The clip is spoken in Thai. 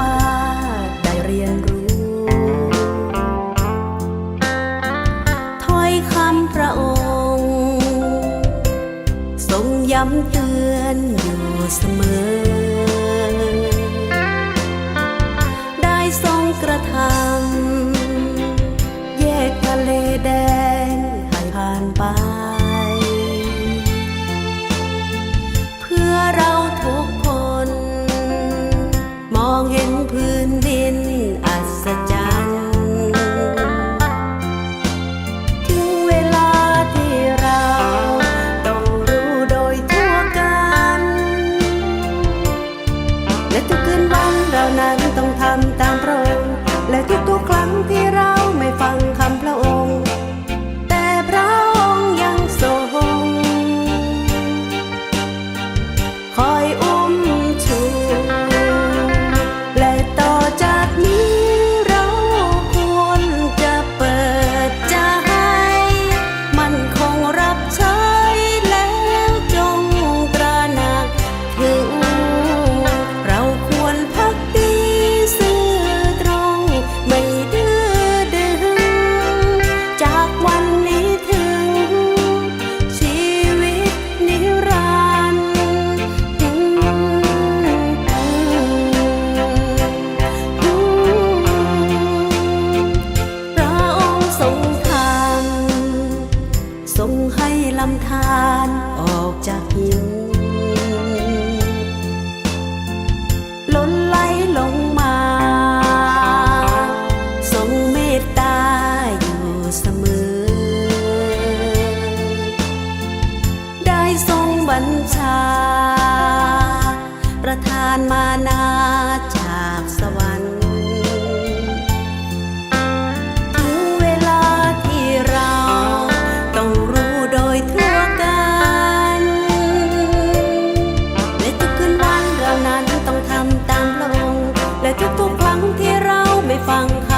มาได้เรียนรู้ ถ้อยคำพระองค์ ทรงย้ำเตือนอยู่เสมอ ได้ทรงกระทำ จากหิวล้นไหลลงมาทรงเมตตาอยู่เสมอ ได้ทรงบัญชา ประทานมานาจ 浪